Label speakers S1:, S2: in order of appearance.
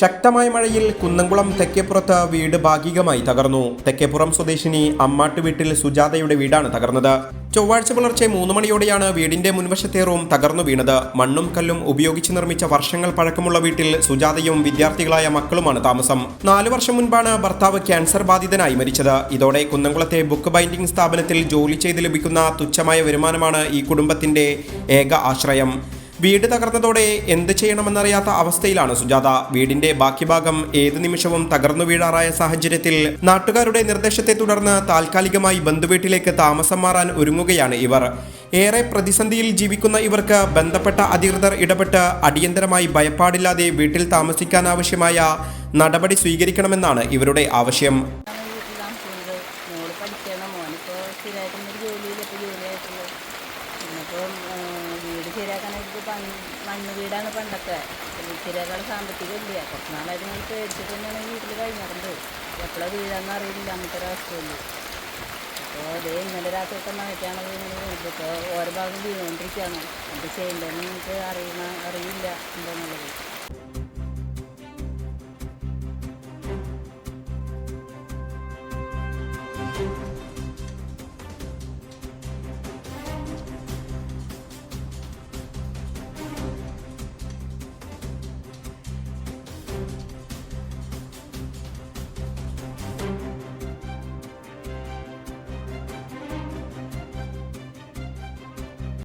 S1: ശക്തമായ മഴയിൽ കുന്നംകുളം തെക്കേപ്പുറത്ത് വീട് ഭാഗികമായി തകർന്നു. തെക്കേപ്പുറം സ്വദേശിനി അമ്മാട്ട് വീട്ടിൽ സുജാതയുടെ വീടാണ് തകർന്നത്. ചൊവ്വാഴ്ച പുലർച്ചെ മൂന്ന് മണിയോടെയാണ് വീടിന്റെ മുൻവശത്തെ റൂം തകർന്നു വീണത്. മണ്ണും കല്ലും ഉപയോഗിച്ച് നിർമ്മിച്ച വർഷങ്ങൾ പഴക്കമുള്ള വീട്ടിൽ സുജാതയും വിദ്യാർത്ഥികളായ മക്കളുമാണ് താമസം. നാലു വർഷം മുൻപാണ് ഭർത്താവ് ക്യാൻസർ ബാധിതനായി മരിച്ചത്. ഇതോടെ കുന്നംകുളത്തെ ബുക്ക് ബൈൻഡിംഗ് സ്ഥാപനത്തിൽ ജോലി ചെയ്ത് ലഭിക്കുന്ന തുച്ഛമായ വരുമാനമാണ് ഈ കുടുംബത്തിന്റെ ഏക ആശ്രയം. വീട് തകർന്നതോടെ എന്ത് ചെയ്യണമെന്നറിയാത്ത അവസ്ഥയിലാണ് സുജാത. വീടിന്റെ ബാക്കി ഭാഗം ഏത് നിമിഷവും തകർന്നു വീഴാറായ സാഹചര്യത്തിൽ നാട്ടുകാരുടെ നിർദ്ദേശത്തെ തുടർന്ന് താൽക്കാലികമായി ബന്ധുവീട്ടിലേക്ക് താമസം മാറാൻ ഒരുങ്ങുകയാണ് ഇവർ. ഏറെ പ്രതിസന്ധിയിൽ ജീവിക്കുന്ന ഇവർക്ക് ബന്ധപ്പെട്ട അധികൃതർ ഇടപെട്ട് അടിയന്തരമായി ഭയപ്പാടില്ലാതെ വീട്ടിൽ താമസിക്കാനാവശ്യമായ നടപടി സ്വീകരിക്കണമെന്നാണ് ഇവരുടെ ആവശ്യം.
S2: പിന്നിപ്പോൾ വീട് ശരിയാക്കാനായിട്ട് പൺ- മണ്ണ് വീടാണ് പണ്ടൊക്കെ. ശരിയാക്കാനുള്ള സാമ്പത്തികം ഇല്ല കുറച്ച് നാളായിട്ട് ഞങ്ങൾ പേടിച്ചിട്ട് തന്നെയാണ് വീട്ടിൽ കഴിഞ്ഞിരുന്നത്. എപ്പോഴാണ് വീഴാന്ന് അറിയില്ല. അങ്ങനത്തെ ഒരവസ്ഥയുണ്ട് അപ്പോൾ അതേ ഇന്നലെ രാത്രിയൊക്കെ മഴയ്ക്കാണ് ഇങ്ങനെ വീട്ടിൽ ഇപ്പോൾ ഓരോ ഭാഗം വീണുകൊണ്ടിരിക്കുകയാണ്. എന്ത് ചെയ്യേണ്ടതെന്ന് നമുക്ക് അറിയുന്ന അറിയില്ല എന്താണെന്നുള്ളത്